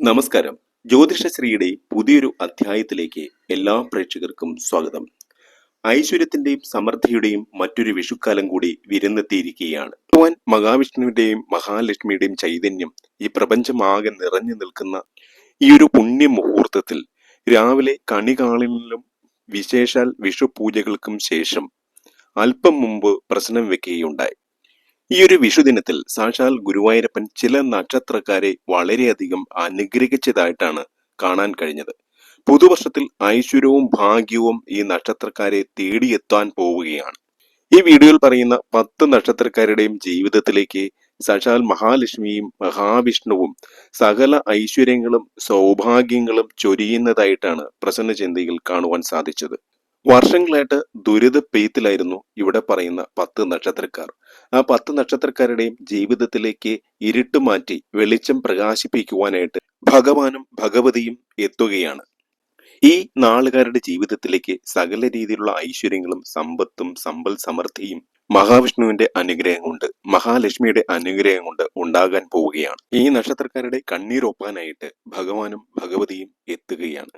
നമസ്കാരം. ജ്യോതിഷശ്രീയുടെ പുതിയൊരു അധ്യായത്തിലേക്ക് എല്ലാ പ്രേക്ഷകർക്കും സ്വാഗതം. ഐശ്വര്യത്തിന്റെയും സമൃദ്ധിയുടെയും മറ്റൊരു വിഷുക്കാലം കൂടി വിരുന്നെത്തിയിരിക്കുകയാണ്. ഭഗവാൻ മഹാവിഷ്ണുവിന്റെയും മഹാലക്ഷ്മിയുടെയും ചൈതന്യം ഈ പ്രപഞ്ചമാകെ നിറഞ്ഞു നിൽക്കുന്ന ഈ ഒരു പുണ്യ മുഹൂർത്തത്തിൽ രാവിലെ കണികാളിലും വിശേഷാൽ വിഷു പൂജകൾക്കും ശേഷം അല്പം മുമ്പ് പ്രശ്നം വെക്കുകയുണ്ടായി. ഈ ഒരു വിഷുദിനത്തിൽ സാക്ഷാൽ ഗുരുവായൂരപ്പൻ ചില നക്ഷത്രക്കാരെ വളരെയധികം അനുഗ്രഹിച്ചതായിട്ടാണ് കാണാൻ കഴിഞ്ഞത്. പുതുവർഷത്തിൽ ഐശ്വര്യവും ഭാഗ്യവും ഈ നക്ഷത്രക്കാരെ തേടിയെത്താൻ പോവുകയാണ്. ഈ വീഡിയോയിൽ പറയുന്ന പത്ത് നക്ഷത്രക്കാരുടെയും ജീവിതത്തിലേക്ക് സാക്ഷാൽ മഹാലക്ഷ്മിയും മഹാവിഷ്ണുവും സകല ഐശ്വര്യങ്ങളും സൗഭാഗ്യങ്ങളും ചൊരിയുന്നതായിട്ടാണ് പ്രസന്ന ചിന്തയിൽ കാണുവാൻ സാധിച്ചത്. വർഷങ്ങളായിട്ട് ദുരിത പെയ്ത്തിലായിരുന്നു ഇവിടെ പറയുന്ന പത്ത് നക്ഷത്രക്കാർ. ആ പത്ത് നക്ഷത്രക്കാരുടെയും ജീവിതത്തിലേക്ക് ഇരുട്ട് മാറ്റി വെളിച്ചം പ്രകാശിപ്പിക്കുവാനായിട്ട് ഭഗവാനും ഭഗവതിയും എത്തുകയാണ്. ഈ നാളുകാരുടെ ജീവിതത്തിലേക്ക് സകല രീതിയിലുള്ള ഐശ്വര്യങ്ങളും സമ്പത്തും സമ്പൽ സമൃദ്ധിയും മഹാവിഷ്ണുവിന്റെ അനുഗ്രഹം കൊണ്ട് മഹാലക്ഷ്മിയുടെ അനുഗ്രഹം കൊണ്ട് ഉണ്ടാകാൻ പോവുകയാണ്. ഈ നക്ഷത്രക്കാരുടെ കണ്ണീരൊപ്പാനായിട്ട് ഭഗവാനും ഭഗവതിയും എത്തുകയാണ്.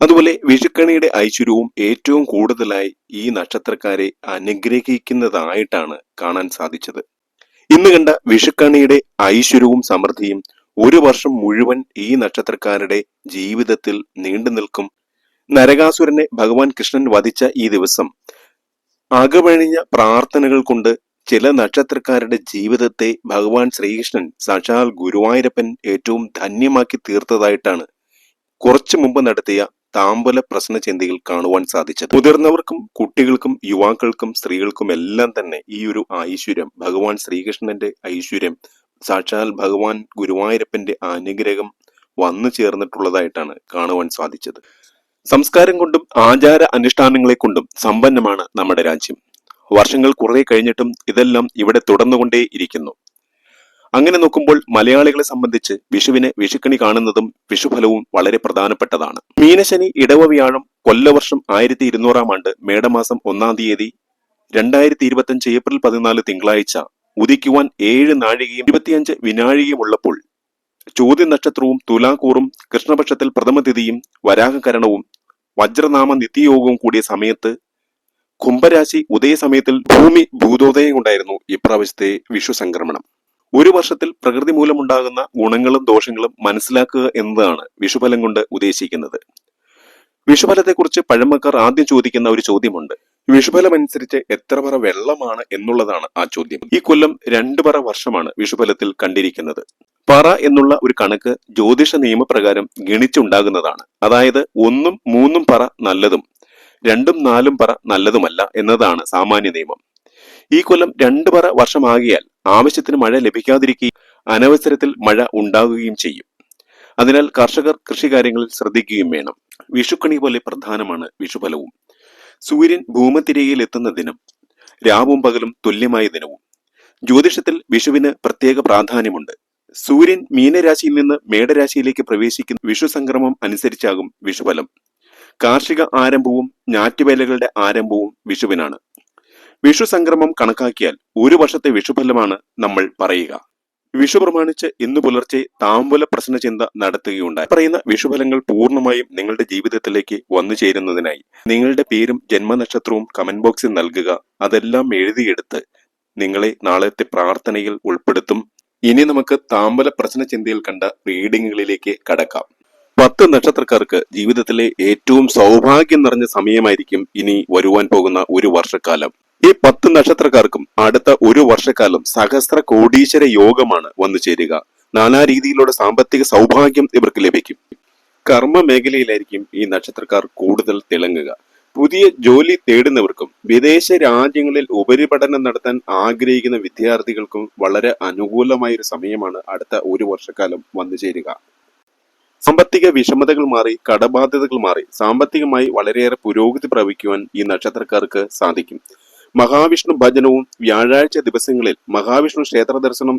അതുപോലെ വിഷുക്കണിയുടെ ഐശ്വര്യവും ഏറ്റവും കൂടുതലായി ഈ നക്ഷത്രക്കാരെ അനുഗ്രഹിക്കുന്നതായിട്ടാണ് കാണാൻ സാധിച്ചത്. ഇന്ന് കണ്ട വിഷുക്കണിയുടെ ഐശ്വര്യവും സമൃദ്ധിയും ഒരു വർഷം മുഴുവൻ ഈ നക്ഷത്രക്കാരുടെ ജീവിതത്തിൽ നീണ്ടു നിൽക്കും. നരകാസുരനെ ഭഗവാൻ കൃഷ്ണൻ വധിച്ച ഈ ദിവസം അകവഴിഞ്ഞ പ്രാർത്ഥനകൾ കൊണ്ട് ചില നക്ഷത്രക്കാരുടെ ജീവിതത്തെ ഭഗവാൻ ശ്രീകൃഷ്ണൻ സാക്ഷാൽ ഗുരുവായൂരപ്പൻ ഏറ്റവും ധന്യമാക്കി തീർത്തതായിട്ടാണ് കുറച്ചു മുമ്പ് നടത്തിയ താമ്പല പ്രശ്ന കാണുവാൻ സാധിച്ചത്. മുതിർന്നവർക്കും കുട്ടികൾക്കും യുവാക്കൾക്കും സ്ത്രീകൾക്കും എല്ലാം തന്നെ ഈ ഒരു ഐശ്വര്യം ഭഗവാൻ ശ്രീകൃഷ്ണന്റെ ഐശ്വര്യം സാക്ഷാൽ ഭഗവാൻ ഗുരുവായൂരപ്പന്റെ അനുഗ്രഹം വന്നു ചേർന്നിട്ടുള്ളതായിട്ടാണ് കാണുവാൻ സാധിച്ചത്. സംസ്കാരം കൊണ്ടും ആചാര അനുഷ്ഠാനങ്ങളെ കൊണ്ടും സമ്പന്നമാണ് നമ്മുടെ രാജ്യം. വർഷങ്ങൾ കുറെ കഴിഞ്ഞിട്ടും ഇതെല്ലാം ഇവിടെ തുടർന്നുകൊണ്ടേ ഇരിക്കുന്നു അങ്ങനെ നോക്കുമ്പോൾ മലയാളികളെ സംബന്ധിച്ച് വിഷുവിനെ വിഷുക്കണി കാണുന്നതും വിഷുഫലവും വളരെ പ്രധാനപ്പെട്ടതാണ്. മീനശനി ഇടവ വ്യാഴം കൊല്ലവർഷം ആയിരത്തി ഇരുന്നൂറാം ആണ്ട് മേടമാസം ഒന്നാം തീയതി രണ്ടായിരത്തി ഇരുപത്തിയഞ്ച് ഏപ്രിൽ പതിനാല് തിങ്കളാഴ്ച ഉദിക്കുവാൻ ഏഴ് നാഴികയും ഇരുപത്തിയഞ്ച് വിനാഴികയും ഉള്ളപ്പോൾ ചോദ്യ നക്ഷത്രവും തുലാക്കൂറും കൃഷ്ണപക്ഷത്തിൽ പ്രഥമതിഥിയും വരാഹകരണവും വജ്രനാമ നിത്യയോഗവും കൂടിയ സമയത്ത് കുംഭരാശി ഉദയസമയത്തിൽ ഭൂമി ഭൂതോദയം കൊണ്ടായിരുന്നു ഇപ്രാവശ്യത്തെ വിഷു സംക്രമണം. ഒരു വർഷത്തിൽ പ്രകൃതി മൂലമുണ്ടാകുന്ന ഗുണങ്ങളും ദോഷങ്ങളും മനസ്സിലാക്കുക എന്നതാണ് വിഷുഫലം കൊണ്ട് ഉദ്ദേശിക്കുന്നത്. വിഷുഫലത്തെക്കുറിച്ച് പഴമക്കാർ ആദ്യം ചോദിക്കുന്ന ഒരു ചോദ്യമുണ്ട്. വിഷുഫലം അനുസരിച്ച് എത്ര പറ വെള്ളമാണ് എന്നുള്ളതാണ് ആ ചോദ്യം. ഈ കൊല്ലം രണ്ടു പറ വർഷമാണ് വിഷുഫലത്തിൽ കണ്ടിരിക്കുന്നത്. പറ എന്നുള്ള ഒരു കണക്ക് ജ്യോതിഷ നിയമപ്രകാരം ഗണിച്ചുണ്ടാകുന്നതാണ്. അതായത് ഒന്നും മൂന്നും പറ നല്ലതും രണ്ടും നാലും പറ നല്ലതുമല്ല എന്നതാണ് സാമാന്യ നിയമം. ഈ കൊല്ലം രണ്ടു പറ വർഷമാകിയാൽ ആവശ്യത്തിന് മഴ ലഭിക്കാതിരിക്കുകയും അനവസരത്തിൽ മഴ ഉണ്ടാകുകയും ചെയ്യും. അതിനാൽ കർഷകർ കൃഷികാര്യങ്ങളിൽ ശ്രദ്ധിക്കുകയും വേണം. വിഷുക്കണി പോലെ പ്രധാനമാണ് വിഷുഫലവും. സൂര്യൻ ഭൂമത്തിരയിൽ എത്തുന്ന ദിനം രാവും പകലും തുല്യമായ ദിനവും. ജ്യോതിഷത്തിൽ വിഷുവിന് പ്രത്യേക പ്രാധാന്യമുണ്ട്. സൂര്യൻ മീനരാശിയിൽ നിന്ന് മേടരാശിയിലേക്ക് പ്രവേശിക്കുന്ന വിഷു സംക്രമം അനുസരിച്ചാകും വിഷുഫലം. കാർഷിക ആരംഭവും ഞാറ്റുവേലകളുടെ ആരംഭവും വിഷുവിനാണ്. വിഷു സംക്രമം കണക്കാക്കിയാൽ ഒരു വർഷത്തെ വിഷുഫലമാണ് നമ്മൾ പറയുക. വിഷു പ്രമാണിച്ച് ഇന്ന് പുലർച്ചെ താമ്പൂല പ്രശ്ന ചിന്ത നടത്തുകയുണ്ടായി. പറയുന്ന വിഷുഫലങ്ങൾ പൂർണമായും നിങ്ങളുടെ ജീവിതത്തിലേക്ക് വന്നു ചേരുന്നതിനായി നിങ്ങളുടെ പേരും ജന്മനക്ഷത്രവും കമന്റ് ബോക്സിൽ നൽകുക. അതെല്ലാം എഴുതിയെടുത്ത് നിങ്ങളെ നാളത്തെ പ്രാർത്ഥനയിൽ ഉൾപ്പെടുത്തും. ഇനി നമുക്ക് താമ്പല പ്രശ്ന ചിന്തയിൽ കണ്ട റീഡിങ്ങുകളിലേക്ക് കടക്കാം. പത്ത് നക്ഷത്രക്കാർക്ക് ജീവിതത്തിലെ ഏറ്റവും സൗഭാഗ്യം നിറഞ്ഞ സമയമായിരിക്കും ഇനി വരുവാൻ പോകുന്ന ഒരു വർഷക്കാലം. ഈ പത്ത് നക്ഷത്രക്കാർക്കും അടുത്ത ഒരു വർഷക്കാലം സഹസ്ര കോടീശ്വര യോഗമാണ് വന്നു ചേരുക. നാനാ രീതിയിലുള്ള സാമ്പത്തിക സൗഭാഗ്യം ഇവർക്ക് ലഭിക്കും. കർമ്മ മേഖലയിലായിരിക്കും ഈ നക്ഷത്രക്കാർ കൂടുതൽ തിളങ്ങുക. പുതിയ ജോലി തേടുന്നവർക്കും വിദേശ രാജ്യങ്ങളിൽ ഉപരിപഠനം നടത്താൻ ആഗ്രഹിക്കുന്ന വിദ്യാർത്ഥികൾക്കും വളരെ അനുകൂലമായ ഒരു സമയമാണ് അടുത്ത ഒരു വർഷക്കാലം വന്നു ചേരുക. സാമ്പത്തിക വിഷമതകൾ മാറി കടബാധ്യതകൾ മാറി സാമ്പത്തികമായി വളരെയേറെ പുരോഗതി പ്രാപിക്കുവാൻ ഈ നക്ഷത്രക്കാർക്ക് സാധിക്കും. മഹാവിഷ്ണു ഭജനവും വ്യാഴാഴ്ച ദിവസങ്ങളിൽ മഹാവിഷ്ണു ക്ഷേത്ര ദർശനം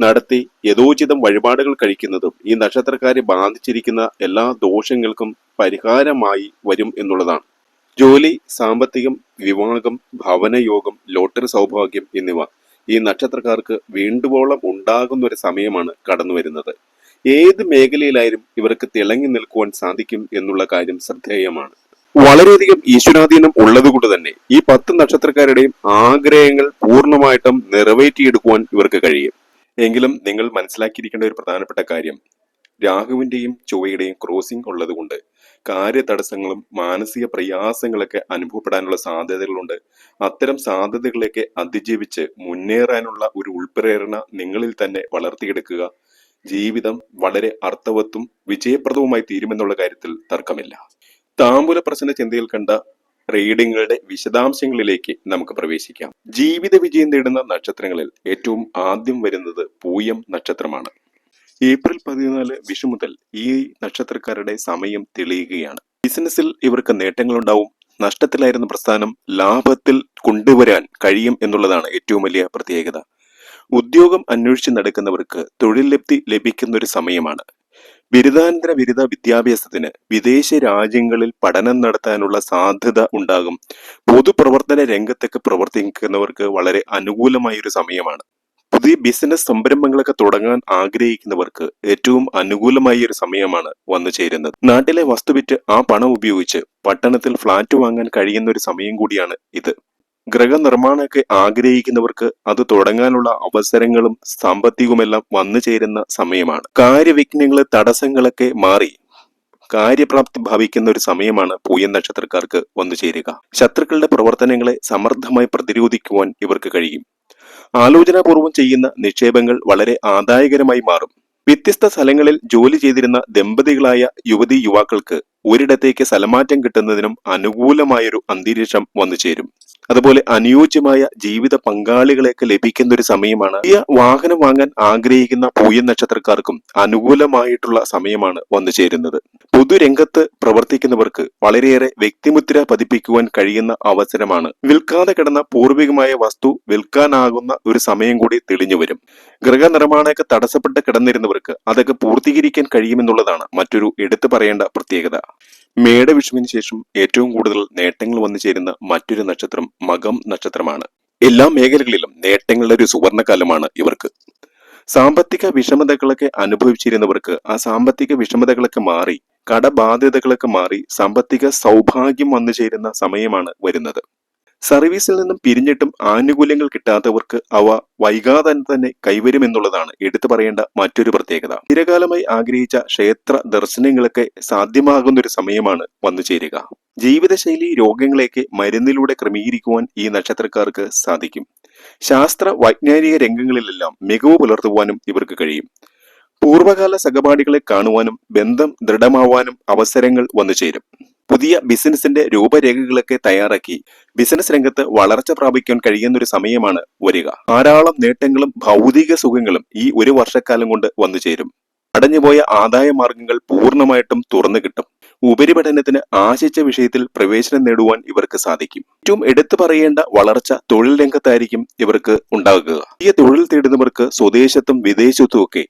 നടത്തി യഥോചിതം വഴിപാടുകൾ കഴിക്കുന്നതും ഈ നക്ഷത്രക്കാരെ ബാധിച്ചിരിക്കുന്ന എല്ലാ ദോഷങ്ങൾക്കും പരിഹാരമായി വരും എന്നുള്ളതാണ്. ജോലി സാമ്പത്തികം വിവാഹം ഭവനയോഗം ലോട്ടറി സൗഭാഗ്യം എന്നിവ ഈ നക്ഷത്രക്കാർക്ക് വീണ്ടുവോളം ഉണ്ടാകുന്ന ഒരു സമയമാണ് കടന്നു വരുന്നത് ഏത് മേഖലയിലായാലും ഇവർക്ക് തിളങ്ങി നിൽക്കുവാൻ സാധിക്കും എന്നുള്ള കാര്യം ശ്രദ്ധേയമാണ്. വളരെയധികം ഈശ്വരാധീനം ഉള്ളതുകൊണ്ട് തന്നെ ഈ പത്ത് നക്ഷത്രക്കാരുടെയും ആഗ്രഹങ്ങൾ പൂർണമായിട്ടും നിറവേറ്റിയെടുക്കുവാൻ ഇവർക്ക് കഴിയും. എങ്കിലും നിങ്ങൾ മനസ്സിലാക്കിയിരിക്കേണ്ട ഒരു പ്രധാനപ്പെട്ട കാര്യം രാഹുവിന്റെയും ചൊവ്വയുടെയും ക്രോസിംഗ് ഉള്ളതുകൊണ്ട് കാര്യതടസ്സങ്ങളും മാനസിക പ്രയാസങ്ങളൊക്കെ അനുഭവപ്പെടാനുള്ള സാധ്യതകളുണ്ട്. അത്തരം സാധ്യതകളെയൊക്കെ അതിജീവിച്ച് മുന്നേറാനുള്ള ഒരു ഉൾപ്രേരണ നിങ്ങളിൽ തന്നെ വളർത്തിയെടുക്കുക ജീവിതം വളരെ അർത്ഥവത്തും വിജയപ്രദവുമായി തീരുമെന്നുള്ള കാര്യത്തിൽ തർക്കമില്ല. താമ്പൂല പ്രശ്ന ചിന്തയിൽ കണ്ട റീഡിങ്ങുകളുടെ വിശദാംശങ്ങളിലേക്ക് നമുക്ക് പ്രവേശിക്കാം. ജീവിത വിജയം നേടുന്ന നക്ഷത്രങ്ങളിൽ ഏറ്റവും ആദ്യം വരുന്നത് പൂയം നക്ഷത്രമാണ്. ഏപ്രിൽ പതിനാല് വിഷു മുതൽ ഈ നക്ഷത്രക്കാരുടെ സമയം തെളിയുകയാണ്. ബിസിനസ്സിൽ ഇവർക്ക് നേട്ടങ്ങളുണ്ടാവും. നഷ്ടത്തിലായിരുന്ന പ്രസ്ഥാനം ലാഭത്തിൽ കൊണ്ടുവരാൻ കഴിയും എന്നുള്ളതാണ് ഏറ്റവും വലിയ പ്രത്യേകത. ഉദ്യോഗം അന്വേഷിച്ച് നടക്കുന്നവർക്ക് തൊഴിൽ ലബ്ധി ലഭിക്കുന്ന ഒരു സമയമാണ്. ബിരുദാനന്തര ബിരുദ വിദ്യാഭ്യാസത്തിന് വിദേശ രാജ്യങ്ങളിൽ പഠനം നടത്താനുള്ള സാധ്യത ഉണ്ടാകും. പൊതുപ്രവർത്തന രംഗത്തൊക്കെ പ്രവർത്തിക്കുന്നവർക്ക് വളരെ അനുകൂലമായ ഒരു സമയമാണ്. പുതിയ ബിസിനസ് സംരംഭങ്ങളൊക്കെ തുടങ്ങാൻ ആഗ്രഹിക്കുന്നവർക്ക് ഏറ്റവും അനുകൂലമായ ഒരു സമയമാണ് വന്നു ചേരുന്നത്. നാട്ടിലെ വസ്തു വിറ്റ് ആ പണം ഉപയോഗിച്ച് പട്ടണത്തിൽ ഫ്ളാറ്റ് വാങ്ങാൻ കഴിയുന്ന ഒരു സമയം കൂടിയാണ് ഇത്. ഗൃഹനിർമ്മാണമൊക്കെ ആഗ്രഹിക്കുന്നവർക്ക് അത് തുടങ്ങാനുള്ള അവസരങ്ങളും സാമ്പത്തികവുമെല്ലാം വന്നു ചേരുന്ന സമയമാണ്. കാര്യവിഘ്നങ്ങൾ തടസ്സങ്ങളൊക്കെ മാറി കാര്യപ്രാപ്തി ഭവിക്കുന്ന ഒരു സമയമാണ് പൂയൻ നക്ഷത്രക്കാർക്ക് വന്നു ചേരുക. ശത്രുക്കളുടെ പ്രവർത്തനങ്ങളെ സമർത്ഥമായി പ്രതിരോധിക്കുവാൻ ഇവർക്ക് കഴിയും. ആലോചനാപൂർവം ചെയ്യുന്ന നിക്ഷേപങ്ങൾ വളരെ ആദായകരമായി മാറും. വ്യത്യസ്ത സ്ഥലങ്ങളിൽ ജോലി ചെയ്തിരുന്ന ദമ്പതികളായ യുവതി യുവാക്കൾക്ക് ഒരിടത്തേക്ക് സ്ഥലമാറ്റം കിട്ടുന്നതിനും അനുകൂലമായൊരു അന്തരീക്ഷം വന്നു ചേരും. അതുപോലെ അനുയോജ്യമായ ജീവിത പങ്കാളികളെയൊക്കെ ലഭിക്കുന്ന ഒരു സമയമാണ്. പുതിയ വാഹനം വാങ്ങാൻ ആഗ്രഹിക്കുന്ന പൂയൻ നക്ഷത്രക്കാർക്കും അനുകൂലമായിട്ടുള്ള സമയമാണ് വന്നു ചേരുന്നത്. പൊതുരംഗത്ത് പ്രവർത്തിക്കുന്നവർക്ക് വളരെയേറെ വ്യക്തിമുദ്ര പതിപ്പിക്കുവാൻ കഴിയുന്ന അവസരമാണ്. വിൽക്കാതെ കിടന്ന പൂർവികമായ വസ്തു വിൽക്കാനാകുന്ന ഒരു സമയം കൂടി തെളിഞ്ഞു വരും. ഗൃഹ നിർമ്മാണമൊക്കെ തടസ്സപ്പെട്ട് കിടന്നിരുന്നവർക്ക് അതൊക്കെ പൂർത്തീകരിക്കാൻ കഴിയുമെന്നുള്ളതാണ് മറ്റൊരു എടുത്തു പറയേണ്ട പ്രത്യേകത. മേടവിഷുവിന് ശേഷം ഏറ്റവും കൂടുതൽ നേട്ടങ്ങൾ വന്നു ചേരുന്ന മറ്റൊരു നക്ഷത്രം മകം നക്ഷത്രമാണ്. എല്ലാ മേഖലകളിലും നേട്ടങ്ങളുടെ ഒരു സുവർണകാലമാണ് ഇവർക്ക്. സാമ്പത്തിക വിഷമതകളൊക്കെ അനുഭവിച്ചിരുന്നവർക്ക് ആ സാമ്പത്തിക വിഷമതകളൊക്കെ മാറി കടബാധ്യതകളൊക്കെ മാറി സാമ്പത്തിക സൗഭാഗ്യം വന്നു ചേരുന്ന സമയമാണ് വരുന്നത്. സർവീസിൽ നിന്നും പിരിഞ്ഞിട്ടും ആനുകൂല്യങ്ങൾ കിട്ടാത്തവർക്ക് അവ വൈകാതെ തന്നെ കൈവരുമെന്നുള്ളതാണ് എടുത്തു പറയേണ്ട മറ്റൊരു പ്രത്യേകത. ചിരകാലമായി ആഗ്രഹിച്ച ക്ഷേത്ര ദർശനങ്ങളൊക്കെ സാധ്യമാകുന്ന ഒരു സമയമാണ് വന്നു ചേരുക. ജീവിതശൈലി രോഗങ്ങളെയൊക്കെ മരുന്നിലൂടെ ക്രമീകരിക്കുവാൻ ഈ നക്ഷത്രക്കാർക്ക് സാധിക്കും. ശാസ്ത്ര വൈജ്ഞാനിക രംഗങ്ങളിലെല്ലാം മികവ് പുലർത്തുവാനും ഇവർക്ക് കഴിയും. പൂർവകാല സഹപാഠികളെ കാണുവാനും ബന്ധം ദൃഢമാവാനും അവസരങ്ങൾ വന്നു ചേരും. പുതിയ ബിസിനസിന്റെ രൂപരേഖകളൊക്കെ തയ്യാറാക്കി ബിസിനസ് രംഗത്ത് വളർച്ച പ്രാപിക്കാൻ കഴിയുന്ന ഒരു സമയമാണ് വരിക. ധാരാളം നേട്ടങ്ങളും ഭൗതിക സുഖങ്ങളും ഈ ഒരു വർഷക്കാലം കൊണ്ട് വന്നു ചേരും. അടഞ്ഞുപോയ ആദായ മാർഗങ്ങൾ പൂർണമായിട്ടും തുറന്നു കിട്ടും. ഉപരിപഠനത്തിന് ആശിച്ച വിഷയത്തിൽ പ്രവേശനം നേടുവാൻ ഇവർക്ക് സാധിക്കും. ഏറ്റവും എടുത്തു പറയേണ്ട വളർച്ച തൊഴിൽ രംഗത്തായിരിക്കും ഇവർക്ക് ഉണ്ടാകുക. ഈ തൊഴിൽ തേടുന്നവർക്ക് സ്വദേശത്തും വിദേശത്തും ഒക്കെ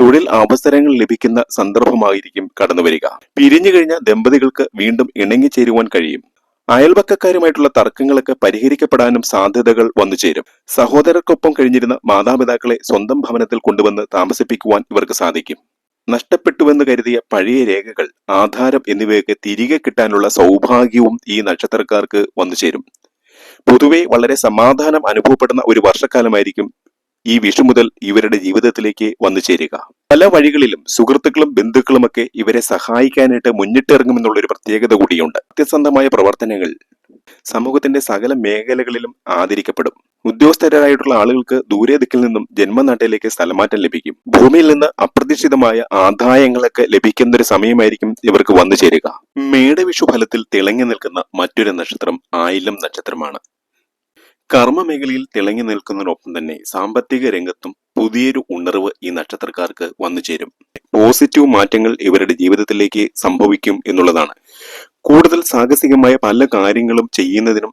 തൊഴിൽ അവസരങ്ങൾ ലഭിക്കുന്ന സന്ദർഭമായിരിക്കും കടന്നുവരിക. പിരിഞ്ഞു കഴിഞ്ഞ ദമ്പതികൾക്ക് വീണ്ടും ഇണങ്ങിച്ചേരുവാൻ കഴിയും. അയൽപക്കക്കാരുമായിട്ടുള്ള തർക്കങ്ങളൊക്കെ പരിഹരിക്കപ്പെടാനും സാധ്യതകൾ വന്നു ചേരും. സഹോദരർക്കൊപ്പം കഴിഞ്ഞിരുന്ന മാതാപിതാക്കളെ സ്വന്തം ഭവനത്തിൽ കൊണ്ടുവന്ന് താമസിപ്പിക്കുവാൻ ഇവർക്ക് സാധിക്കും. നഷ്ടപ്പെട്ടുവെന്ന് കരുതിയ പഴയ രേഖകൾ ആധാരം എന്നിവയൊക്കെ തിരികെ കിട്ടാനുള്ള സൗഭാഗ്യവും ഈ നക്ഷത്രക്കാർക്ക് വന്നു ചേരും. പൊതുവെ വളരെ സമാധാനം അനുഭവപ്പെടുന്ന ഒരു വർഷക്കാലമായിരിക്കും ഈ വിഷു മുതൽ ഇവരുടെ ജീവിതത്തിലേക്ക് വന്നു ചേരുക. പല വഴികളിലും സുഹൃത്തുക്കളും ബന്ധുക്കളുമൊക്കെ ഇവരെ സഹായിക്കാനായിട്ട് മുന്നിട്ടിറങ്ങുമെന്നുള്ള ഒരു പ്രത്യേകത കൂടിയുണ്ട്. സത്യസന്ധമായ പ്രവർത്തനങ്ങൾ സമൂഹത്തിന്റെ സകല മേഖലകളിലും ആദരിക്കപ്പെടും. ഉദ്യോഗസ്ഥരായിട്ടുള്ള ആളുകൾക്ക് ദൂരെ ദിക്കിൽ നിന്നും ജന്മനാട്ടിലേക്ക് സ്ഥലമാറ്റം ലഭിക്കും. ഭൂമിയിൽ നിന്ന് അപ്രതീക്ഷിതമായ ആദായങ്ങളൊക്കെ ലഭിക്കുന്ന ഒരു സമയമായിരിക്കും ഇവർക്ക് വന്നു ചേരുക. മേടവിഷു ഫലത്തിൽ തിളങ്ങി നിൽക്കുന്ന മറ്റൊരു നക്ഷത്രം ആയിലം നക്ഷത്രമാണ്. കർമ്മ മേഖലയിൽ തിളങ്ങി നിൽക്കുന്നതിനൊപ്പം തന്നെ സാമ്പത്തിക രംഗത്തും പുതിയൊരു ഉണർവ് ഈ നക്ഷത്രക്കാർക്ക് വന്നു ചേരും. പോസിറ്റീവ് മാറ്റങ്ങൾ ഇവരുടെ ജീവിതത്തിലേക്ക് സംഭവിക്കും എന്നുള്ളതാണ്. കൂടുതൽ സാഹസികമായ പല കാര്യങ്ങളും ചെയ്യുന്നതിനും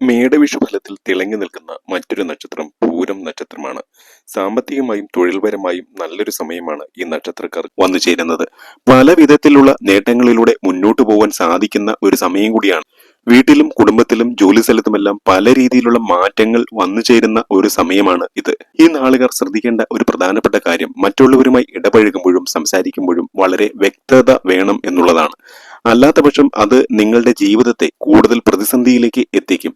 മേടവിഷു ഫലത്തിൽ തിളങ്ങി നിൽക്കുന്ന മറ്റൊരു നക്ഷത്രം പൂരം നക്ഷത്രമാണ്. സാമ്പത്തികമായും തൊഴിൽപരമായും നല്ലൊരു സമയമാണ് ഈ നക്ഷത്രക്കാർ വന്നു ചേരുന്നത്. പല വിധത്തിലുള്ള നേട്ടങ്ങളിലൂടെ മുന്നോട്ടു പോകാൻ സാധിക്കുന്ന ഒരു സമയം കൂടിയാണ്. വീട്ടിലും കുടുംബത്തിലും ജോലി സ്ഥലത്തുമെല്ലാം പല രീതിയിലുള്ള മാറ്റങ്ങൾ വന്നു ചേരുന്ന ഒരു സമയമാണ് ഇത്. ഈ നാളുകാർ ശ്രദ്ധിക്കേണ്ട ഒരു പ്രധാനപ്പെട്ട കാര്യം മറ്റുള്ളവരുമായി ഇടപഴകുമ്പോഴും സംസാരിക്കുമ്പോഴും വളരെ വ്യക്തത വേണം എന്നുള്ളതാണ്. അല്ലാത്ത പക്ഷം അത് നിങ്ങളുടെ ജീവിതത്തെ കൂടുതൽ പ്രതിസന്ധിയിലേക്ക് എത്തിക്കും.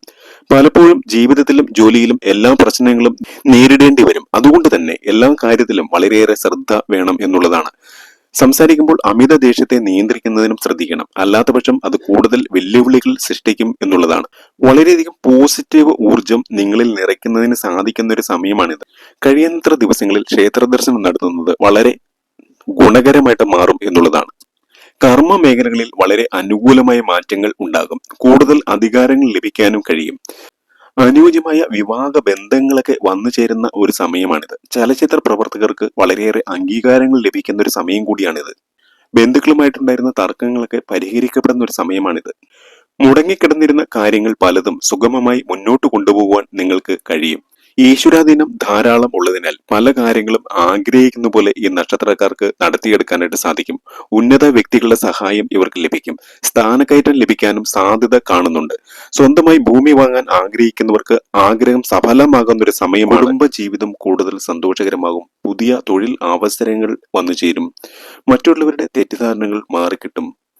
പലപ്പോഴും ജീവിതത്തിലും ജോലിയിലും എല്ലാ പ്രശ്നങ്ങളും നേരിടേണ്ടി വരും. അതുകൊണ്ട് തന്നെ എല്ലാ കാര്യത്തിലും വളരെയേറെ ശ്രദ്ധ വേണം എന്നുള്ളതാണ്. സംസാരിക്കുമ്പോൾ അമിത ദേഷ്യത്തെ നിയന്ത്രിക്കുന്നതിനും ശ്രദ്ധിക്കണം. അല്ലാത്ത പക്ഷം അത് കൂടുതൽ വെല്ലുവിളികൾ സൃഷ്ടിക്കും എന്നുള്ളതാണ്. വളരെയധികം പോസിറ്റീവ് ഊർജം നിങ്ങളിൽ നിറയ്ക്കുന്നതിന് സാധിക്കുന്ന ഒരു സമയമാണിത്. കഴിയുന്നത്ര ദിവസങ്ങളിൽ ക്ഷേത്രദർശനം നടത്തുന്നത് വളരെ ഗുണകരമായിട്ട് മാറും എന്നുള്ളതാണ്. കർമ്മ മേഖലകളിൽ വളരെ അനുകൂലമായ മാറ്റങ്ങൾ ഉണ്ടാകും. കൂടുതൽ അധികാരങ്ങൾ ലഭിക്കാനും കഴിയും. അനുയോജ്യമായ വിവാഹ ബന്ധങ്ങളൊക്കെ വന്നു ചേരുന്ന ഒരു സമയമാണിത്. ചലച്ചിത്ര പ്രവർത്തകർക്ക് വളരെയേറെ അംഗീകാരങ്ങൾ ലഭിക്കുന്ന ഒരു സമയം കൂടിയാണിത്. ബന്ധുക്കളുമായിട്ടുണ്ടായിരുന്ന തർക്കങ്ങളൊക്കെ പരിഹരിക്കപ്പെടുന്ന ഒരു സമയമാണിത്. മുടങ്ങിക്കിടന്നിരുന്ന കാര്യങ്ങൾ പലതും സുഗമമായി മുന്നോട്ട് കൊണ്ടുപോകുവാൻ നിങ്ങൾക്ക് കഴിയും. ഈശ്വരാധീനം ധാരാളം ഉള്ളതിനാൽ പല കാര്യങ്ങളും ആഗ്രഹിക്കുന്ന പോലെ ഈ നക്ഷത്രക്കാർക്ക് നടത്തിയെടുക്കാനായിട്ട് സാധിക്കും. ഉന്നത വ്യക്തികളുടെ സഹായം ഇവർക്ക് ലഭിക്കും. സ്ഥാനക്കയറ്റം ലഭിക്കാനും സാധ്യത കാണുന്നുണ്ട്. സ്വന്തമായി ഭൂമി വാങ്ങാൻ ആഗ്രഹിക്കുന്നവർക്ക് ആഗ്രഹം സഫലമാകുന്ന ഒരു സമയം കുടുംബ ജീവിതം കൂടുതൽ സന്തോഷകരമാകും. പുതിയ തൊഴിൽ അവസരങ്ങൾ വന്നു ചേരും മറ്റുള്ളവരുടെ തെറ്റിദ്ധാരണകൾ മാറിക്കിട്ടും.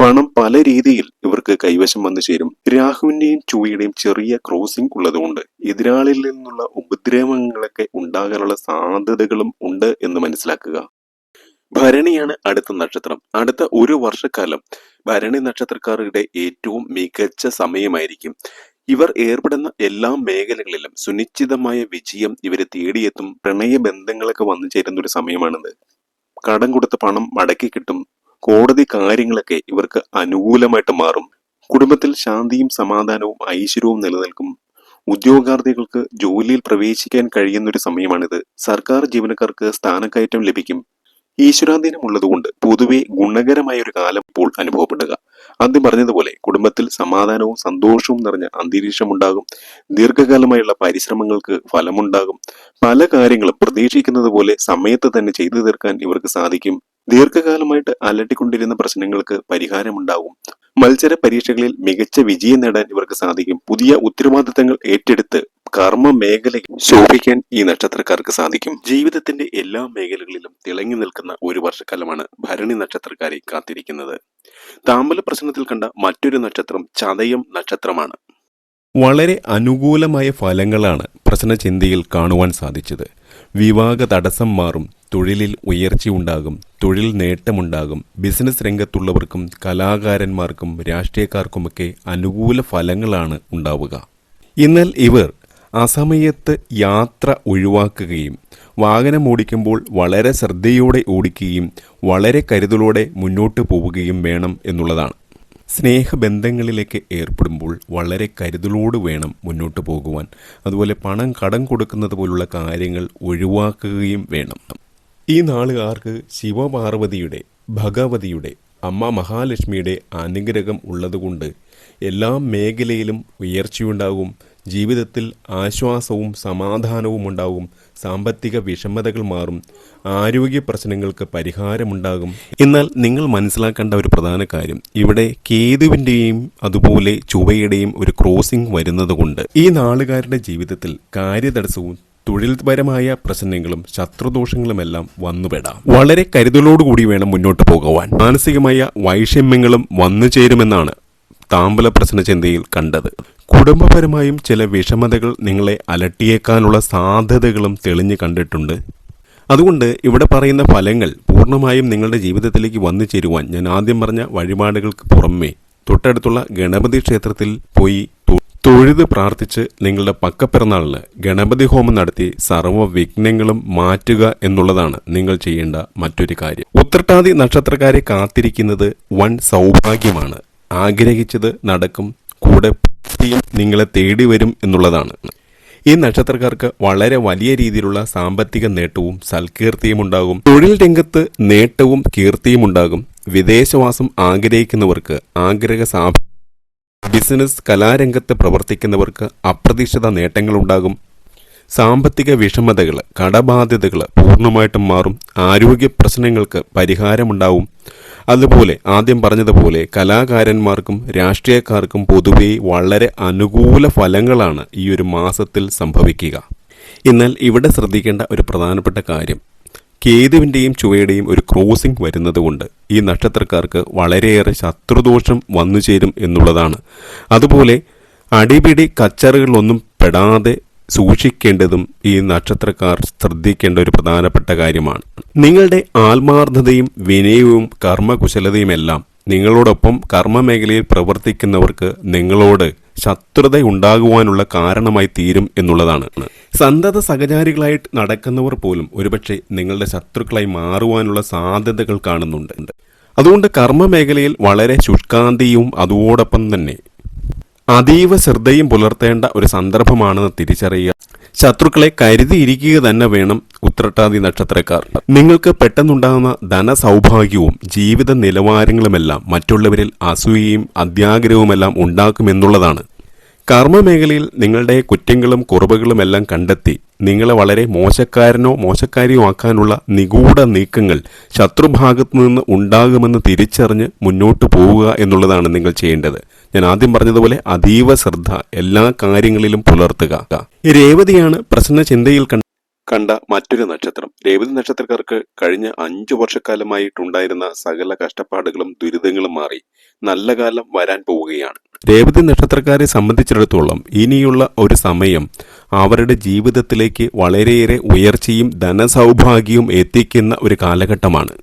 പണം പല രീതിയിൽ ഇവർക്ക് കൈവശം വന്നു ചേരും. രാഹുവിന്റെയും ചുവയുടെയും ചെറിയ ക്രോസിംഗ് ഉള്ളതുകൊണ്ട് എതിരാളിൽ നിന്നുള്ള ഉപദ്രവങ്ങളൊക്കെ ഉണ്ടാകാനുള്ള സാധ്യതകളും ഉണ്ട് എന്ന് മനസ്സിലാക്കുക. ഭരണിയാണ് അടുത്ത നക്ഷത്രം. അടുത്ത ഒരു വർഷക്കാലം ഭരണി നക്ഷത്രക്കാരുടെ ഏറ്റവും മികച്ച സമയമായിരിക്കും. ഇവർ ഏർപ്പെടുന്ന എല്ലാ മേഖലകളിലും സുനിശ്ചിതമായ വിജയം ഇവരെ തേടിയെത്തും. പ്രണയ ബന്ധങ്ങളൊക്കെ വന്നു ചേരുന്ന ഒരു സമയമാണിത്. കടം കൊടുത്ത പണം മടക്കി കിട്ടും. കോടതി കാര്യങ്ങളൊക്കെ ഇവർക്ക് അനുകൂലമായിട്ട് മാറും. കുടുംബത്തിൽ ശാന്തിയും സമാധാനവും ഐശ്വര്യവും നിലനിൽക്കും. ഉദ്യോഗാർത്ഥികൾക്ക് ജോലിയിൽ പ്രവേശിക്കാൻ കഴിയുന്ന ഒരു സമയമാണിത്. സർക്കാർ ജീവനക്കാർക്ക് സ്ഥാനക്കയറ്റം ലഭിക്കും. ഈശ്വരാധീനം ഉള്ളതുകൊണ്ട് പൊതുവെ ഗുണകരമായ ഒരു കാലം ഇപ്പോൾ അനുഭവപ്പെടുക. ആദ്യം പറഞ്ഞതുപോലെ കുടുംബത്തിൽ സമാധാനവും സന്തോഷവും നിറഞ്ഞ അന്തരീക്ഷം ഉണ്ടാകും ദീർഘകാലമായുള്ള പരിശ്രമങ്ങൾക്ക് ഫലമുണ്ടാകും. പല കാര്യങ്ങളും പ്രതീക്ഷിക്കുന്നത് പോലെ സമയത്ത് തന്നെ ചെയ്തു തീർക്കാൻ ഇവർക്ക് സാധിക്കും. ദീർഘകാലമായിട്ട് അലട്ടിക്കൊണ്ടിരുന്ന പ്രശ്നങ്ങൾക്ക് പരിഹാരമുണ്ടാകും. മത്സര പരീക്ഷകളിൽ മികച്ച വിജയം നേടാൻ ഇവർക്ക് സാധിക്കും. പുതിയ ഉത്തരവാദിത്തങ്ങൾ ഏറ്റെടുത്ത് കർമ്മ മേഖലയിൽ ശോഭിക്കാൻ ഈ നക്ഷത്രക്കാർക്ക് സാധിക്കും. ജീവിതത്തിന്റെ എല്ലാ മേഖലകളിലും തിളങ്ങി നിൽക്കുന്ന ഒരു വർഷക്കാലമാണ് ഭരണി നക്ഷത്രക്കാരെ കാത്തിരിക്കുന്നത്. താമ്പല പ്രശ്നത്തിൽ കണ്ട മറ്റൊരു നക്ഷത്രം ചതയം നക്ഷത്രമാണ്. വളരെ അനുകൂലമായ ഫലങ്ങളാണ് പ്രശ്നചിന്തയിൽ കാണുവാൻ സാധിച്ചത്. വിവാഹ തടസ്സം മാറും തൊഴിലിൽ ഉയർച്ചയുണ്ടാകും തൊഴിൽ നേട്ടമുണ്ടാകും ബിസിനസ് രംഗത്തുള്ളവർക്കും കലാകാരന്മാർക്കും രാഷ്ട്രീയക്കാർക്കുമൊക്കെ അനുകൂല ഫലങ്ങളാണ് ഉണ്ടാവുക. എന്നാൽ ഇവർ അസമയത്ത് യാത്ര ഒഴിവാക്കുകയും വാഹനം ഓടിക്കുമ്പോൾ വളരെ ശ്രദ്ധയോടെ ഓടിക്കുകയും വളരെ കരുതലോടെ മുന്നോട്ട് പോവുകയും വേണം എന്നുള്ളതാണ്. സ്നേഹബന്ധങ്ങളിലേക്ക് ഏർപ്പെടുമ്പോൾ വളരെ കരുതലോട് വേണം മുന്നോട്ട് പോകുവാൻ. അതുപോലെ പണം കടം കൊടുക്കുന്നത് പോലുള്ള കാര്യങ്ങൾ ഒഴിവാക്കുകയും വേണം. ഈ നാളുകാർക്ക് ശിവപാർവതിയുടെ ഭഗവതിയുടെ അമ്മ മഹാലക്ഷ്മിയുടെ അനുഗ്രഹം ഉള്ളതുകൊണ്ട് എല്ലാ മേഖലയിലും ഉയർച്ചയുണ്ടാകും. ജീവിതത്തിൽ ആശ്വാസവും സമാധാനവും ഉണ്ടാകും സാമ്പത്തിക വിഷമതകൾ മാറും. ആരോഗ്യ പ്രശ്നങ്ങൾക്ക് പരിഹാരമുണ്ടാകും. എന്നാൽ നിങ്ങൾ മനസ്സിലാക്കേണ്ട ഒരു പ്രധാന കാര്യം. ഇവിടെ കേതുവിന്റെയും അതുപോലെ ചുവയുടെയും ഒരു ക്രോസിംഗ് വരുന്നതുകൊണ്ട് ഈ നാളുകാരുടെ ജീവിതത്തിൽ കാര്യതടസ്സവും തൊഴിൽപരമായ പ്രശ്നങ്ങളും ശത്രുദോഷങ്ങളുമെല്ലാം വന്നുപെടാം. വളരെ കരുതലോടുകൂടി വേണം മുന്നോട്ട് പോകുവാൻ മാനസികമായ വൈഷമ്യങ്ങളും വന്നു ചേരുമെന്നാണ് താമ്പല പ്രശ്നചിന്തയിൽ കണ്ടത്. കുടുംബപരമായും ചില വിഷമതകൾ നിങ്ങളെ അലട്ടിയേക്കാനുള്ള സാധ്യതകളും തെളിഞ്ഞു കണ്ടിട്ടുണ്ട്. അതുകൊണ്ട് ഇവിടെ പറയുന്ന ഫലങ്ങൾ പൂർണമായും നിങ്ങളുടെ ജീവിതത്തിലേക്ക് വന്നു ചേരുവാൻ ഞാൻ ആദ്യം പറഞ്ഞ വഴിപാടുകൾക്ക് പുറമേ തൊട്ടടുത്തുള്ള ഗണപതി ക്ഷേത്രത്തിൽ പോയി തൊഴുത് പ്രാർത്ഥിച്ച് നിങ്ങളുടെ പക്കപ്പിറന്നാളിന് ഗണപതി ഹോമം നടത്തി സർവ വിഘ്നങ്ങളും മാറ്റുക എന്നുള്ളതാണ് നിങ്ങൾ ചെയ്യേണ്ട മറ്റൊരു കാര്യം. ഉത്രട്ടാതി നക്ഷത്രക്കാരെ കാത്തിരിക്കുന്നത് വൻ സൗഭാഗ്യമാണ്. ആഗ്രഹിച്ചത് നടക്കും കൂടെ പ്രകൃതിയും നിങ്ങളെ തേടി വരും എന്നുള്ളതാണ്. ഈ നക്ഷത്രക്കാർക്ക് വളരെ വലിയ രീതിയിലുള്ള സാമ്പത്തിക നേട്ടവും സൽകീർത്തിയും ഉണ്ടാകും തൊഴിൽ രംഗത്ത് നേട്ടവും കീർത്തിയും ഉണ്ടാകും വിദേശവാസം ആഗ്രഹിക്കുന്നവർക്ക് ആഗ്രഹ ബിസിനസ് കലാരംഗത്ത് പ്രവർത്തിക്കുന്നവർക്ക് അപ്രതീക്ഷിത നേട്ടങ്ങളുണ്ടാകും. സാമ്പത്തിക വിഷമതകൾ കടബാധ്യതകൾ പൂർണമായിട്ടും മാറും. ആരോഗ്യ പ്രശ്നങ്ങൾക്ക് പരിഹാരമുണ്ടാവും. അതുപോലെ ആദ്യം പറഞ്ഞതുപോലെ കലാകാരന്മാർക്കും രാഷ്ട്രീയക്കാർക്കും പൊതുവെ വളരെ അനുകൂല ഫലങ്ങളാണ് ഈ ഒരു മാസത്തിൽ സംഭവിക്കുക. എന്നാൽ ഇവിടെ ശ്രദ്ധിക്കേണ്ട ഒരു പ്രധാനപ്പെട്ട കാര്യം കേതുവിന്റെയും ചുവയുടെയും ഒരു ക്രോസിംഗ് വരുന്നതുകൊണ്ട് ഈ നക്ഷത്രക്കാർക്ക് വളരെയേറെ ശത്രുദോഷം വന്നു ചേരും എന്നുള്ളതാണ്. അതുപോലെ അടിപിടി കച്ചറുകളിലൊന്നും പെടാതെ സൂക്ഷിക്കേണ്ടതും ഈ നക്ഷത്രക്കാർ ശ്രദ്ധിക്കേണ്ട ഒരു പ്രധാനപ്പെട്ട കാര്യമാണ്. നിങ്ങളുടെ ആത്മാർത്ഥതയും വിനയവും കർമ്മകുശലതയുമെല്ലാം നിങ്ങളോടൊപ്പം കർമ്മമേഖലയിൽ പ്രവർത്തിക്കുന്നവർക്ക് നിങ്ങളോട് ശത്രുത ഉണ്ടാകുവാനുള്ള കാരണമായി തീരും എന്നുള്ളതാണ്. സന്തത സഹചാരികളായിട്ട് നടക്കുന്നവർ പോലും ഒരുപക്ഷെ നിങ്ങളുടെ ശത്രുക്കളായി മാറുവാനുള്ള സാധ്യതകൾ കാണുന്നുണ്ട്. അതുകൊണ്ട് കർമ്മമേഖലയിൽ വളരെ ശുഷ്കാന്തിയും അതോടൊപ്പം തന്നെ അതീവ ശ്രദ്ധയും പുലർത്തേണ്ട ഒരു സന്ദർഭമാണെന്ന് തിരിച്ചറിയുക. ശത്രുക്കളെ കരുതിയിരിക്കുക തന്നെ വേണം ഉത്രട്ടാതി നക്ഷത്രക്കാർ. നിങ്ങൾക്ക് പെട്ടെന്നുണ്ടാകുന്ന ധനസൗഭാഗ്യവും ജീവിത നിലവാരങ്ങളുമെല്ലാം മറ്റുള്ളവരിൽ അസൂയയും അത്യാഗ്രഹവുമെല്ലാം ഉണ്ടാക്കുമെന്നുള്ളതാണ്. കർമ്മമേഖലയിൽ നിങ്ങളുടെ കുറ്റങ്ങളും കുറവുകളും എല്ലാം കണ്ടെത്തി നിങ്ങളെ വളരെ മോശക്കാരനോ മോശക്കാരിയോ ആക്കാനുള്ള നിഗൂഢ നീക്കങ്ങൾ ശത്രുഭാഗത്തു നിന്ന് ഉണ്ടാകുമെന്ന് തിരിച്ചറിഞ്ഞ് മുന്നോട്ട് പോവുക എന്നുള്ളതാണ് നിങ്ങൾ ചെയ്യേണ്ടത്. ഞാൻ ആദ്യം പറഞ്ഞതുപോലെ അതീവ ശ്രദ്ധ എല്ലാ കാര്യങ്ങളിലും പുലർത്തുക. രേവതിയാണ് പ്രശ്ന ചിന്തയിൽ കണ്ട കണ്ട മറ്റൊരു നക്ഷത്രം. രേവതി നക്ഷത്രക്കാർക്ക് കഴിഞ്ഞ അഞ്ചു വർഷക്കാലമായിട്ടുണ്ടായിരുന്ന സകല കഷ്ടപ്പാടുകളും ദുരിതങ്ങളും മാറി നല്ല കാലം വരാൻ പോവുകയാണ്. രേവതി നക്ഷത്രക്കാരെ സംബന്ധിച്ചിടത്തോളം ഇനിയുള്ള ഒരു സമയം അവരുടെ ജീവിതത്തിലേക്ക് വളരെയേറെ ഉയർച്ചയും ധനസൗഭാഗ്യവും എത്തിക്കുന്ന ഒരു കാലഘട്ടമാണ്.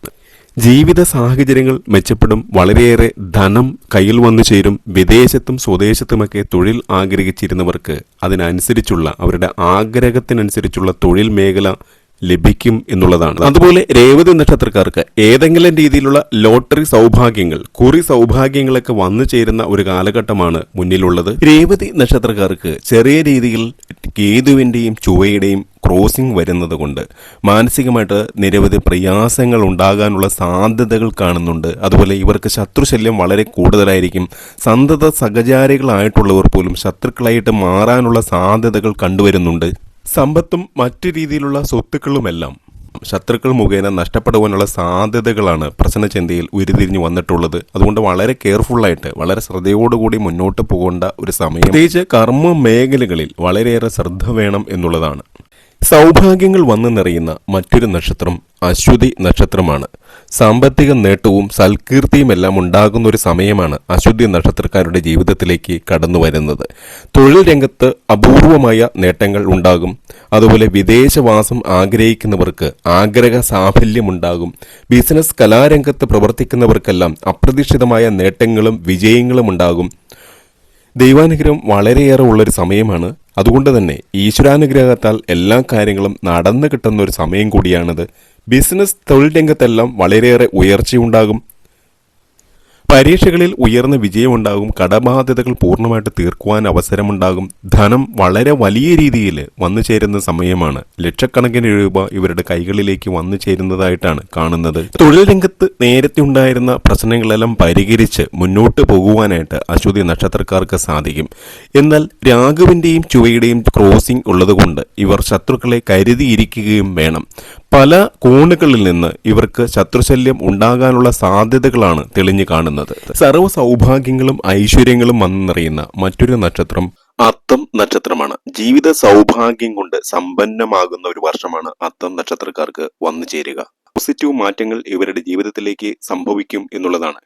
ജീവിത സാഹചര്യങ്ങൾ മെച്ചപ്പെടും. വളരെയേറെ ധനം കയ്യിൽ വന്നു ചേരും. വിദേശത്തും സ്വദേശത്തുമൊക്കെ തൊഴിൽ ആഗ്രഹിച്ചിരുന്നവർക്ക് അതിനനുസരിച്ചുള്ള അവരുടെ ആഗ്രഹത്തിനനുസരിച്ചുള്ള തൊഴിൽ മേഖല ലഭിക്കും എന്നുള്ളതാണ്. അതുപോലെ രേവതി നക്ഷത്രക്കാർക്ക് ഏതെങ്കിലും രീതിയിലുള്ള ലോട്ടറി സൗഭാഗ്യങ്ങൾ കുറി സൗഭാഗ്യങ്ങളൊക്കെ വന്നു ചേരുന്ന ഒരു കാലഘട്ടമാണ് മുന്നിലുള്ളത്. രേവതി നക്ഷത്രക്കാർക്ക് ചെറിയ രീതിയിൽ കേതുവിന്റെയും ചുവയുടെയും ക്രോസിംഗ് വരുന്നത് കൊണ്ട് മാനസികമായിട്ട് നിരവധി പ്രയാസങ്ങൾ ഉണ്ടാകാനുള്ള സാധ്യതകൾ കാണുന്നുണ്ട്. അതുപോലെ ഇവർക്ക് ശത്രുശല്യം വളരെ കൂടുതലായിരിക്കും. സന്തത സഹചാരികളായിട്ടുള്ളവർ പോലും ശത്രുക്കളായിട്ട് മാറാനുള്ള സാധ്യതകൾ കണ്ടുവരുന്നുണ്ട്. സമ്പത്തും മറ്റു രീതിയിലുള്ള സ്വത്തുക്കളുമെല്ലാം ശത്രുക്കൾ മുഖേന നഷ്ടപ്പെടുവാനുള്ള സാധ്യതകളാണ് പ്രശ്നചിന്തയിൽ ഉരുതിരിഞ്ഞു വന്നിട്ടുള്ളത്. അതുകൊണ്ട് വളരെ കെയർഫുള്ളായിട്ട് വളരെ ശ്രദ്ധയോടുകൂടി മുന്നോട്ട് പോകേണ്ട ഒരു സമയം. പ്രത്യേകിച്ച് കർമ്മ മേഖലകളിൽ വളരെയേറെ ശ്രദ്ധ വേണം എന്നുള്ളതാണ്. സൗഭാഗ്യങ്ങൾ വന്നു നിറയുന്ന മറ്റൊരു നക്ഷത്രം അശ്വതി നക്ഷത്രമാണ്. സാമ്പത്തിക നേട്ടവും സൽകീർത്തിയും എല്ലാം ഉണ്ടാകുന്ന ഒരു സമയമാണ് അശുദ്ധി നക്ഷത്രക്കാരുടെ ജീവിതത്തിലേക്ക് കടന്നു വരുന്നത്. തൊഴിൽ രംഗത്ത് അപൂർവമായ നേട്ടങ്ങൾ ഉണ്ടാകും. അതുപോലെ വിദേശവാസം ആഗ്രഹിക്കുന്നവർക്ക് ആഗ്രഹ സാഫല്യമുണ്ടാകും. ബിസിനസ് കലാരംഗത്ത് പ്രവർത്തിക്കുന്നവർക്കെല്ലാം അപ്രതീക്ഷിതമായ നേട്ടങ്ങളും വിജയങ്ങളും ഉണ്ടാകും. ദൈവാനുഗ്രഹം വളരെയേറെ ഉള്ളൊരു സമയമാണ്. അതുകൊണ്ട് തന്നെ ഈശ്വരാനുഗ്രഹത്താൽ എല്ലാ കാര്യങ്ങളും നടന്നു കിട്ടുന്ന ഒരു സമയം കൂടിയാണിത്. ബിസിനസ് തൊഴിൽ രംഗത്തെല്ലാം വളരെയേറെ ഉയർച്ചയുണ്ടാകും. പരീക്ഷകളിൽ ഉയർന്ന വിജയമുണ്ടാകും. കടബാധ്യതകൾ പൂർണമായിട്ട് തീർക്കുവാൻ അവസരമുണ്ടാകും. ധനം വളരെ വലിയ രീതിയിൽ വന്നു ചേരുന്ന സമയമാണ്. ലക്ഷക്കണക്കിന് രൂപ ഇവരുടെ കൈകളിലേക്ക് വന്നു ചേരുന്നതായിട്ടാണ് കാണുന്നത്. തൊഴിൽ രംഗത്ത് നേരത്തെ ഉണ്ടായിരുന്ന പ്രശ്നങ്ങളെല്ലാം പരിഹരിച്ച് മുന്നോട്ട് പോകുവാനായിട്ട് അശ്വതി നക്ഷത്രക്കാർക്ക് സാധിക്കും. എന്നാൽ രാഘുവിന്റെയും ചുവയുടെയും ക്രോസിംഗ് ഉള്ളതുകൊണ്ട് ഇവർ ശത്രുക്കളെ കരുതിയിരിക്കുകയും വേണം. പല കോണുകളിൽ നിന്ന് ഇവർക്ക് ശത്രുശല്യം ഉണ്ടാകാനുള്ള സാധ്യതകളാണ് തെളിഞ്ഞു കാണുന്നത്. സർവ സൗഭാഗ്യങ്ങളും ഐശ്വര്യങ്ങളും വന്നറിയുന്ന മറ്റൊരു നക്ഷത്രം അത്തം നക്ഷത്രമാണ്. ജീവിത സൗഭാഗ്യം കൊണ്ട് സമ്പന്നമാകുന്ന ഒരു വർഷമാണ് അത്തം നക്ഷത്രക്കാർക്ക് വന്നു ചേരുക. പോസിറ്റീവ് മാറ്റങ്ങൾ ഇവരുടെ ജീവിതത്തിലേക്ക് സംഭവിക്കും എന്നുള്ളതാണ്.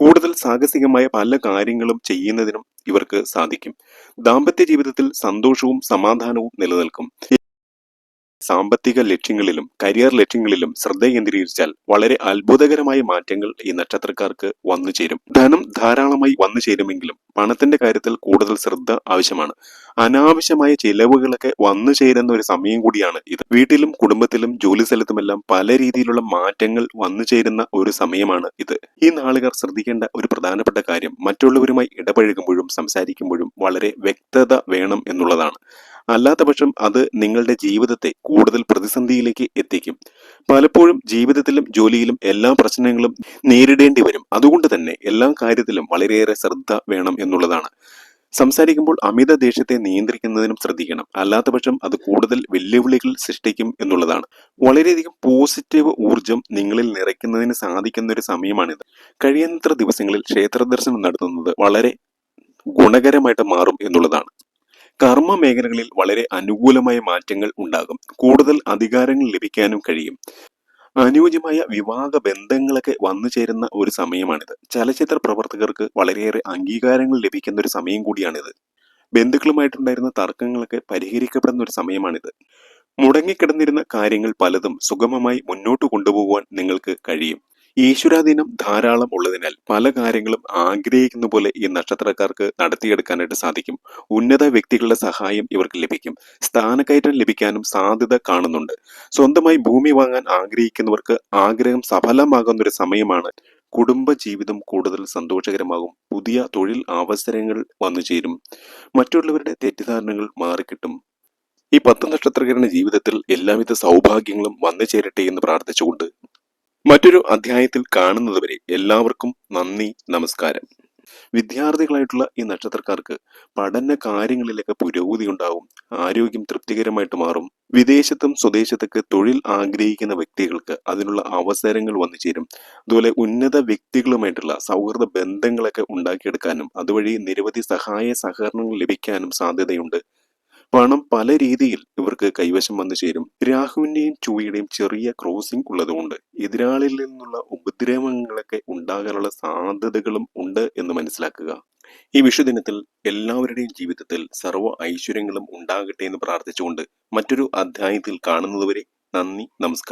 കൂടുതൽ സാഹസികമായ പല കാര്യങ്ങളും ചെയ്യുന്നതിനും ഇവർക്ക് സാധിക്കും. ദാമ്പത്യ ജീവിതത്തിൽ സന്തോഷവും സമാധാനവും നിലനിൽക്കും. സാമ്പത്തിക ലക്ഷ്യങ്ങളിലും കരിയർ ലക്ഷ്യങ്ങളിലും ശ്രദ്ധ കേന്ദ്രീകരിച്ചാൽ വളരെ അത്ഭുതകരമായ മാറ്റങ്ങൾ ഈ നക്ഷത്രക്കാർക്ക് വന്നു ചേരും ധനം ധാരാളമായി വന്നു ചേരുമെങ്കിലും പണത്തിന്റെ കാര്യത്തിൽ കൂടുതൽ ശ്രദ്ധ ആവശ്യമാണ്. അനാവശ്യമായ ചിലവുകളൊക്കെ വന്നു ചേരുന്ന ഒരു സമയം കൂടിയാണ് ഇത്. വീട്ടിലും കുടുംബത്തിലും ജോലി സ്ഥലത്തുമെല്ലാം പല രീതിയിലുള്ള മാറ്റങ്ങൾ വന്നു ചേരുന്ന ഒരു സമയമാണ് ഇത്. ഈ നാളുകാർ ശ്രദ്ധിക്കേണ്ട ഒരു പ്രധാനപ്പെട്ട കാര്യം മറ്റുള്ളവരുമായി ഇടപഴകുമ്പോഴും സംസാരിക്കുമ്പോഴും വളരെ വ്യക്തത വേണം എന്നുള്ളതാണ്. അല്ലാത്ത പക്ഷം അത് നിങ്ങളുടെ ജീവിതത്തെ കൂടുതൽ പ്രതിസന്ധിയിലേക്ക് എത്തിക്കും. പലപ്പോഴും ജീവിതത്തിലും ജോലിയിലും എല്ലാ പ്രശ്നങ്ങളും നേരിടേണ്ടി വരും. അതുകൊണ്ട് തന്നെ എല്ലാ കാര്യത്തിലും വളരെയേറെ ശ്രദ്ധ വേണം എന്നുള്ളതാണ്. സംസാരിക്കുമ്പോൾ അമിത ദേഷ്യത്തെ നിയന്ത്രിക്കുന്നതിനും ശ്രദ്ധിക്കണം. അല്ലാത്ത പക്ഷം അത് കൂടുതൽ വെല്ലുവിളികൾ സൃഷ്ടിക്കും എന്നുള്ളതാണ്. വളരെയധികം പോസിറ്റീവ് ഊർജം നിങ്ങളിൽ നിറയ്ക്കുന്നതിന് സാധിക്കുന്ന ഒരു സമയമാണിത്. കഴിയുന്നത്ര ദിവസങ്ങളിൽ ക്ഷേത്ര ദർശനം നടത്തുന്നത് വളരെ ഗുണകരമായിട്ട് മാറും എന്നുള്ളതാണ്. കർമ്മ മേഖലകളിൽ വളരെ അനുകൂലമായ മാറ്റങ്ങൾ ഉണ്ടാകും. കൂടുതൽ അധികാരങ്ങൾ ലഭിക്കാനും കഴിയും. അനുയോജ്യമായ വിവാഹ ബന്ധങ്ങളൊക്കെ വന്നു ചേരുന്ന ഒരു സമയമാണിത്. ചലച്ചിത്ര പ്രവർത്തകർക്ക് വളരെയേറെ അംഗീകാരങ്ങൾ ലഭിക്കുന്ന ഒരു സമയം കൂടിയാണിത്. ബന്ധുക്കളുമായിട്ടുണ്ടായിരുന്ന തർക്കങ്ങളൊക്കെ പരിഹരിക്കപ്പെടുന്ന ഒരു സമയമാണിത്. മുടങ്ങിക്കിടന്നിരുന്ന കാര്യങ്ങൾ പലതും സുഗമമായി മുന്നോട്ട് കൊണ്ടുപോകുവാൻ നിങ്ങൾക്ക് കഴിയും. ഈശ്വരാധീനം ധാരാളം ഉള്ളതിനാൽ പല കാര്യങ്ങളും ആഗ്രഹിക്കുന്ന പോലെ ഈ നക്ഷത്രക്കാർക്ക് നടത്തിയെടുക്കാനായിട്ട് സാധിക്കും. ഉന്നത വ്യക്തികളുടെ സഹായം ഇവർക്ക് ലഭിക്കും. സ്ഥാനക്കയറ്റം ലഭിക്കാനും സാധ്യത കാണുന്നുണ്ട്. സ്വന്തമായി ഭൂമി വാങ്ങാൻ ആഗ്രഹിക്കുന്നവർക്ക് ആഗ്രഹം സഫലമാകുന്ന ഒരു സമയമാണ്. കുടുംബ ജീവിതം കൂടുതൽ സന്തോഷകരമാകും. പുതിയ തൊഴിൽ അവസരങ്ങൾ വന്നു ചേരും. മറ്റുള്ളവരുടെ തെറ്റിദ്ധാരണകൾ മാറിക്കിട്ടും. ഈ പത്ത് നക്ഷത്രക്കാരുടെ ജീവിതത്തിൽ എല്ലാവിധ സൗഭാഗ്യങ്ങളും വന്നു ചേരട്ടെ എന്ന് പ്രാർത്ഥിച്ചുകൊണ്ട് മറ്റൊരു അധ്യായത്തിൽ കാണുന്നതുവരെ എല്ലാവർക്കും നന്ദി നമസ്കാരം. വിദ്യാർത്ഥികളായിട്ടുള്ള ഈ നക്ഷത്രക്കാർക്ക് പഠന കാര്യങ്ങളിലൊക്കെ പുരോഗതി ഉണ്ടാവും ആരോഗ്യം തൃപ്തികരമായിട്ട് മാറും. വിദേശത്തും സ്വദേശത്തൊക്കെ തൊഴിൽ ആഗ്രഹിക്കുന്ന വ്യക്തികൾക്ക് അതിനുള്ള അവസരങ്ങൾ വന്നു ചേരും. അതുപോലെ ഉന്നത വ്യക്തികളുമായിട്ടുള്ള സൗഹൃദ ബന്ധങ്ങളൊക്കെ ഉണ്ടാക്കിയെടുക്കാനും അതുവഴി നിരവധി സഹായ സഹകരണങ്ങൾ ലഭിക്കാനും സാധ്യതയുണ്ട്. പണം പല രീതിയിൽ ഇവർക്ക് കൈവശം വന്നു ചേരും. രാഹുവിന്റെയും ചുവയുടെയും ചെറിയ ക്രോസിംഗ് ഉള്ളതുകൊണ്ട് എതിരാളിൽ നിന്നുള്ള ഉപദ്രവങ്ങളൊക്കെ ഉണ്ടാകാനുള്ള സാധ്യതകളും ഉണ്ട് എന്ന് മനസ്സിലാക്കുക. ഈ വിഷുദിനത്തിൽ എല്ലാവരുടെയും ജീവിതത്തിൽ സർവ ഐശ്വര്യങ്ങളും ഉണ്ടാകട്ടെ എന്ന് പ്രാർത്ഥിച്ചുകൊണ്ട് മറ്റൊരു അധ്യായത്തിൽ കാണുന്നതുവരെ നന്ദി നമസ്കാരം.